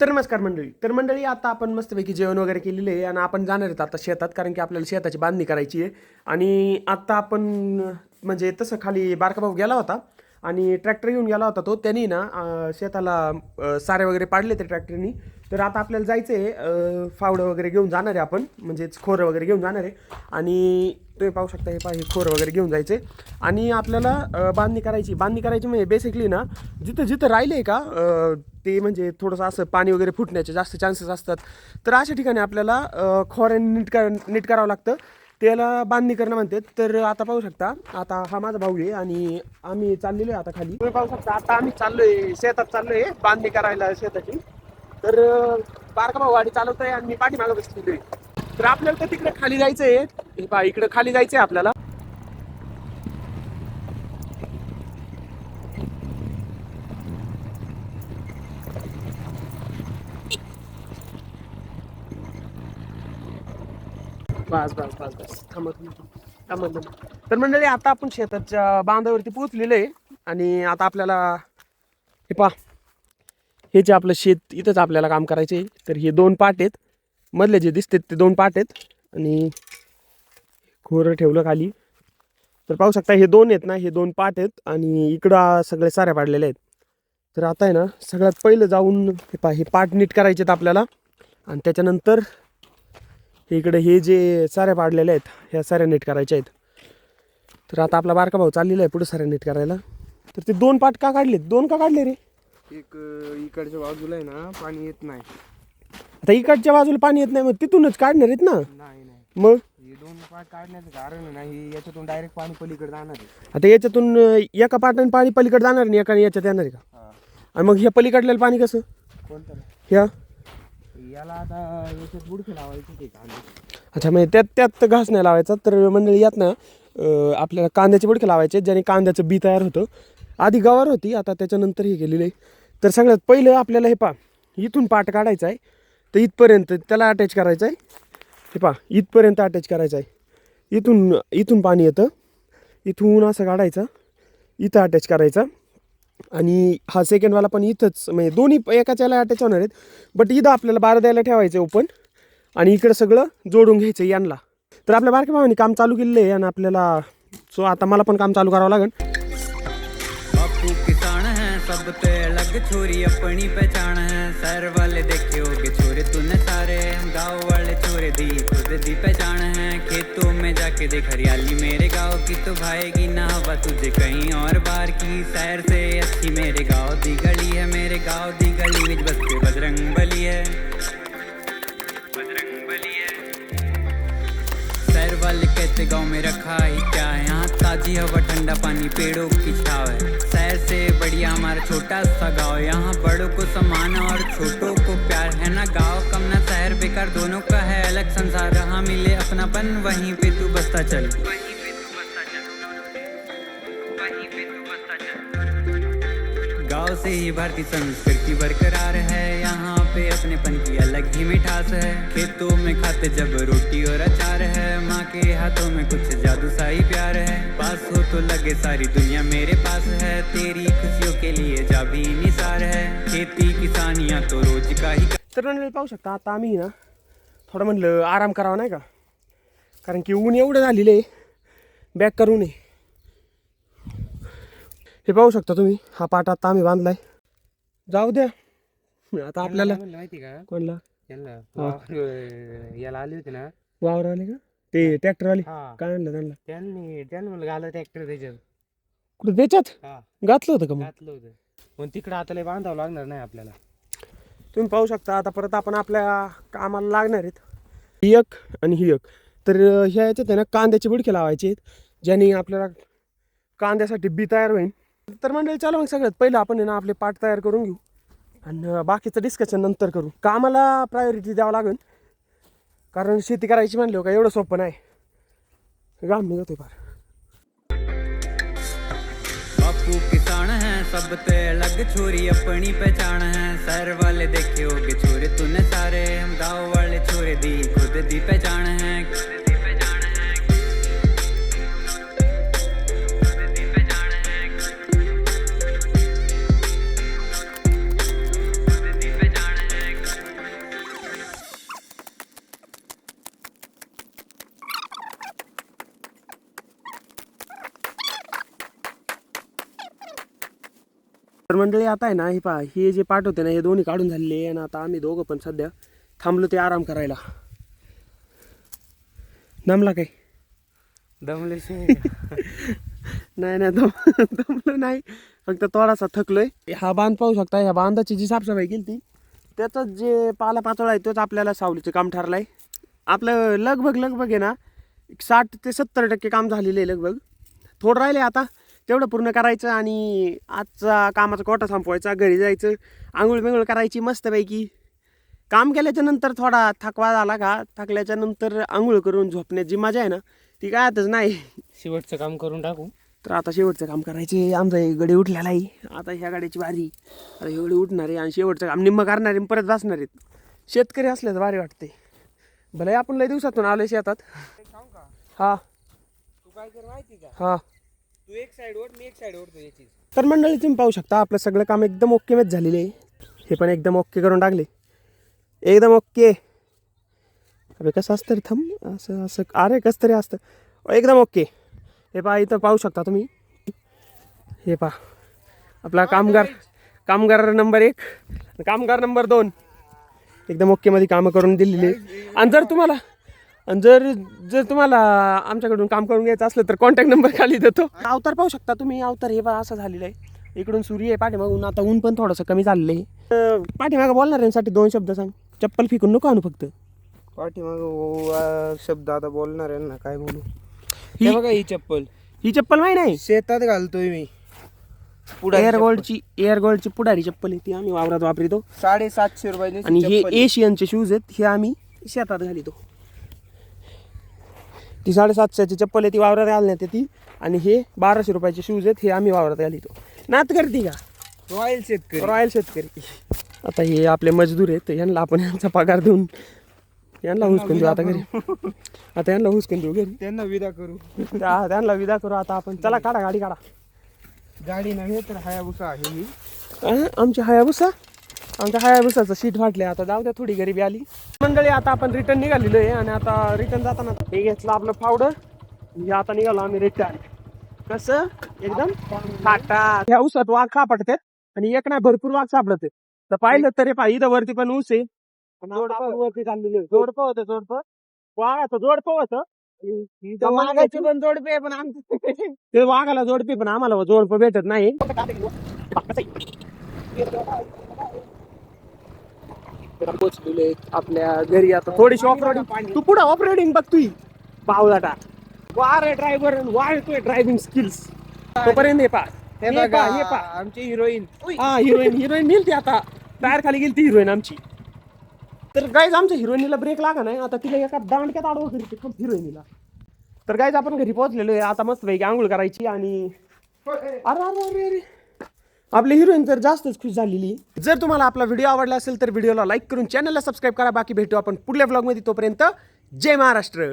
तर नमस्कार मंडळी. तर मंडळी आता आपण मस्तपैकी जेवण वगैरे केलेले आहे आणि आपण जाणार आहेत आता शेतात कारण की आपल्याला शेताची बांधणी करायची आहे. आणि आता आपण म्हणजे तसं खाली बारका भाऊ गेला होता आणि ट्रॅक्टर घेऊन गेला होता तो. त्यांनी ना शेताला सारे वगैरे पाडले ते ट्रॅक्टरनी. तर आता आपल्याला जायचं आहे फावडं वगैरे घेऊन जाणार आहे आपण. म्हणजेच खोरं वगैरे घेऊन जाणार आहे. आणि तुम्ही पाहू शकता हे पा हे खोरं वगैरे घेऊन जायचे आणि आपल्याला बांधणी करायची. बांधणी करायची म्हणजे बेसिकली ना जिथं जिथं राहिले आहे का ते म्हणजे थोडंसं असं पाणी वगैरे फुटण्याचे जास्त चान्सेस असतात. तर अशा ठिकाणी आपल्याला खोऱ्याने नीट कर नीट करावं लागतं. त्याला बांधणी करणं म्हणतात. तर आता पाहू शकता आता हा माझा भाऊ आहे आणि आम्ही चाललेलो आहे आता खाली. तुम्ही पाहू शकता आता आम्ही चाललोय शेतात चाललोय बांधणी करायला शेताची. तर बारका भाऊ गाडी चालवतोय आणि मी पाठीमागं बसलेलो आहे. तर आपल्याला तर तिकडे खाली जायचं आहे हे पहा इकडे खाली जायचं आहे आपल्याला. बस बस बस बस. थांबा थांबा तर मंडळी आता आपण शेताच्या बांधावरती पोचलेलं आहे. आणि आता आपल्याला हे पहा. हे जे आपलं शेत इथंच आपल्याला काम करायचे आहे. तर हे दोन पाट आहेत. मधले जे दिसतात ते दोन पाट आहेत. आणि खोरं ठेवलं खाली. तर पाहू शकता हे दोन आहेत ना हे दोन पाट आहेत. आणि इकडं सगळे साऱ्या पाडलेले आहेत. तर आता आहे ना सगळ्यात पहिलं जाऊन हे पहा हे पाट नीट करायचे आहेत आपल्याला. आणि त्याच्यानंतर इकडे हे जे साऱ्या पाडलेल्या आहेत ह्या साऱ्या नीट करायच्या आहेत. तर आता आपला बारका भाऊ चाललेला आहे पुढे साऱ्या नीट करायला. तर ते दोन पाट का काढले दोन का काढले रे? एक इकडच्या बाजूला आहे ना पाणी येत नाही. आता इकडच्या बाजूला पाणी येत नाही मग तिथूनच काढणार आहेत ना? नाही नाही. मग? हे दोन पाट काढण्याचं कारण नाही याच्यातून डायरेक्ट पाणी पलीकडे जाणार आहे. आता याच्यातून एका पाटाने पाणी पलीकडे जाणार नाही एका याच्यात येणार आहे का? हा. आणि मग ह्या पलीकडलेलं पाणी कसं? कोणतं? ह्या? याला आता याच्यात बुडके लावायची ते कांदे अच्छा म्हणजे त्यात त्यात घास नाही लावायचा तर मंडळी यात ना अं, आपल्याला कांद्याचे बुडके लावायचे ज्याने कांद्याचं बी तयार होतं. आधी गवार होती आता त्याच्यानंतर हे केलेलं आहे. तर सगळ्यात पहिलं आपल्याला हे पा इथून पाट काढायचा आहे. तर इथपर्यंत त्याला अटॅच करायचं आहे. हे पा इथपर्यंत अटॅच करायचं आहे. इथून इथून पाणी येतं. इथून असं काढायचं. इथं अटॅच करायचा. आणि हा सेकंडवाला पण इथंच म्हणजे दोन्ही एकाच याला अटॅच होणार आहेत. बट इथं आपल्याला बारा द्यायला ठेवायचं ओपन आणि इकडं सगळं जोडून घ्यायचं यांना. तर आपल्या बारक्या भावाने काम चालू केलेलं आहे आणि आपल्याला सो आता मला पण काम चालू करावं लागेल. है। सब ते अलग छोरी अपनी पहचान है। सर वाले देखे होगे छोरे, तूने सारे। गाँव वाले छोरे दी, खुद दी पहचान है। खेतों में जाके देख, हरियाली मेरे गाँव की तो भाएगी ना हवा तुझे कहीं और बार की। सैर से अच्छी मेरे गाँव दी गली है। मेरे गाँव दी गली विच बसते बजरंग बली है। बजरंग बली है। शहर वाले कहते, गाँव में रखा ही क्या है यहाँ ताजी हवा, ठंडा पानी, पेड़ों की छाव है। शहर से बढ़िया हमारा छोटा सा गाँव यहाँ बड़ों को सम्मान और छोटों को प्यार है ना गाँव कम ना शहर, बेकार दोनों का है अलग संसार। रहा मिले अपनापन, वहीं पे तू बसता चल। गाँव से ही भारतीय संस्कृति बरकरार है। यहाँ पे अपने पन की अलग ही मिठास है। खेतों में खाते जब रोटी और अचार है। माँ के हाथों में कुछ जादू सा ही प्यार लगे सारी दुनिया मेरे पास है। तेरी खुशियों के लिए जा भी निसार है। खेती किसानियाँ तो रोज का ही तर मंडळी पाहू शकता आता आम्ही ना थोडं म्हणलं आराम करावा नाही का? कारण की ऊन एवढं झालेलं आहे बॅक करू नये. हे पाहू शकता तुम्ही हा पाट आता आम्ही बांधलाय. जाऊ द्या. आता आपल्याला माहिती का? कोणला? याला आली होती ना. वावर आले का? ते ट्रॅक्टर आले हा. काय आणलं त्यांना? त्यांनी त्यांनी मला घाला ट्रॅक्टर त्याच्यात. कुठं त्याच्यात? हा. घातलं होतं का मग? घातलं होतं. पण तिकडे आता लय बांधावं लागणार नाही आपल्याला. तुम्ही पाहू शकता आता परत आपण आपल्या कामाला लागणार आहेत. ही एक आणि ही एक. तर अं, ह्या याच्यात आहे ना कांद्याचे बुडके लावायचे आहेत ज्याने आपल्याला कांद्यासाठी बी तयार होईल तर मंडळी चला मग सगळ्यात पहिलं आपण आहे ना आपले पाठ तयार करून घेऊ. आणि अं, बाकीचं डिस्कशन नंतर करू. कामाला प्रायोरिटी द्यावं लागेल. कारण शेती करायची म्हणलं का एवढं सोपं नाही. घाम निघतोय फार. बापू किसान है, सब ते अलग छोरी अपनी पहचान है। सर वाले देखे कि छोरे तूने सारे, हम गाँव वाले छोरे दी, खुद दी पहचान है। तर मंडळी आता आहे ना हे पहा हे जे पाठ होते ना हे दोन्ही काढून झालेले आहे आणि आता आम्ही दोघं पण सध्या थांबलो ते आराम करायला. दमला काय? दमले नाही नाही दम दमलो नाही. फक्त थोडासा थकलोय. हा बांध पाहू शकता ह्या बांधाची जी साफसफाई केली ती त्याचाच जे पाला पाचोळा आहे तोच आपल्याला सावलीचं काम ठरलंय. आपलं लगभग लगभग आहे ना एक साठ ते सत्तर टक्के काम झालेलं आहे लगभग. थोडं राहिले आता. तेवढं पूर्ण करायचं आणि आजचा कामाचा कोटा संपवायचा घरी जायचं. आंघोळ बिंघोळ करायची मस्तपैकी. काम केल्याच्यानंतर थोडा थकवा झाला का थकल्याच्या नंतर आंघोळ करून झोपण्याची जी मजा आहे ना ती काय आताच नाही. शेवटचं काम करून टाकू. तर आता शेवटचं काम करायचे आमचा एक गडी उठलेला आहे. आता ह्या गाडीची वारी. आता हे गडी उठणार आहे आणि शेवटचं काम निम्म करणार आहे परत बसणार आहेत. शेतकरी असले तर भारी वाटते भले आपण लय दिवसातून आलोय शेतात. हा. तू काय कर माहिती का? हा. तू एक मी एक याची तर मंडळी तुम्ही पाहू शकता आपलं सगळं काम एकदम ओकेमेच झालेले आहे. हे पण एकदम ओके करून टाकले. एकदम ओके अरे कसं असतं रे थंब. असं असं अरे कसं तरी असतं. एकदम ओके हे पहा इथं पाहू शकता तुम्ही. हे पहा. आपला कामगार कामगार नंबर एक. कामगार नंबर दोन. एकदम ओकेमध्ये कामं करून दिलेली आहे. आणि जर तुम्हाला आणि जर जर तुम्हाला आमच्याकडून काम करून घ्यायचं असलं तर कॉन्टॅक्ट नंबर खाली देतो. अवतार पाहू शकता तुम्ही अवतार हे बा असं झालेलं आहे. इकडून सूर्य आहे पाठीमागून आता ऊन पण थोडंसं कमी झालेलं आहे. पाठीमागं बोलणाऱ्यांसाठी दोन शब्द सांग. चप्पल फिकून नको आणू फक्त. पाठीमाग शब्द आता बोलणार आहे ना काय बोलू? ही- हे बघा ही चप्पल. ही चप्पल माही नाही? शेतात घालतोय मी. पुढे एअर गोल्डची एअर गोल्डची पुढारी चप्पल आहे ती आम्ही वावरात वापरतो. साडेसातशे रुपयाची आणि हे. एशियनचे शूज आहेत हे आम्ही शेतात घालितो. ती साडेसातशेची चप्पल आहे ती वावरात घालण्यात येते. आणि हे बाराशे रुपयाचे शूज आहेत हे आम्ही वावरात घालितो. नात करते का? रॉयल शेतकरी. रॉयल शेतकरी. आता हे आपले मजदूर आहेत यांना आपण यांचा पगार देऊन यांना हुसकून देऊ आता घरी. आता यांना हुसकून देऊ घरी. त्यांना विदा करू. त्या- त्यांना विदा करू आता आपण. चला काढा गाडी काढा. गाडी नव्हे तर हायाबुसा आहे ही. आमची हायाबुसा? आमच्या हायाबुसाचं सीट फाटले आता. जाऊ द्या थोडी गरिबी आली. मंडळी आता आपण रिटर्न निघालेलो आहे आणि आता रिटर्न जाताना हे घेतलं आपलं पावडर हे आता निघालो आम्ही रिटर्न कसं? एकदम टाटा ह्या ऊसात वाघ सापडतात आणि एक नाही भरपूर वाघ सापडते. तर पाहिलं तरी पा इथं वरती पण ऊस आहे. वरती चाललेलो जोडपं होतं जोडपं वाघाचं जोडपं होतं. वाघाची पण जोडपे पण आमचं ते वाघाला जोडपे पण आम्हाला जोडपं भेटत नाही. पोचलेले आहेत आपल्या घरी. आता थोडीशी ऑफरोडिंग तू पुढे ऑफरोडिंग बघ तुई पावलाटा वार आहे ड्रायव्हर वाढतोय ड्रायव्हिंग स्किल्स तोपर्यंत पा हे बघा हे पहा. आमची हिरोईन हा हिरोईन हिरोईन मिळते आता. टायर खाली गेली ती हिरोईन आमची. तर गाईज आमच्या हिरोईनीला ब्रेक लागा नाही. आता तिला एका दांडक्यात आडवं करते हिरोईनीला तर गाईज आपण घरी पोहोचलेलो आहे. आता मस्त पैकी आंघोळ करायची आणि अरे अरे अरे अरे. आपली हिरोईन तर जास्तच खुश झालेली. जर तुम्हाला आपला व्हिडिओ आवडला असेल तर व्हिडिओला लाईक करून चॅनलला सबस्क्राईब करा. बाकी भेटू आपण पुढल्या ब्लॉगमध्ये तोपर्यंत जय महाराष्ट्र!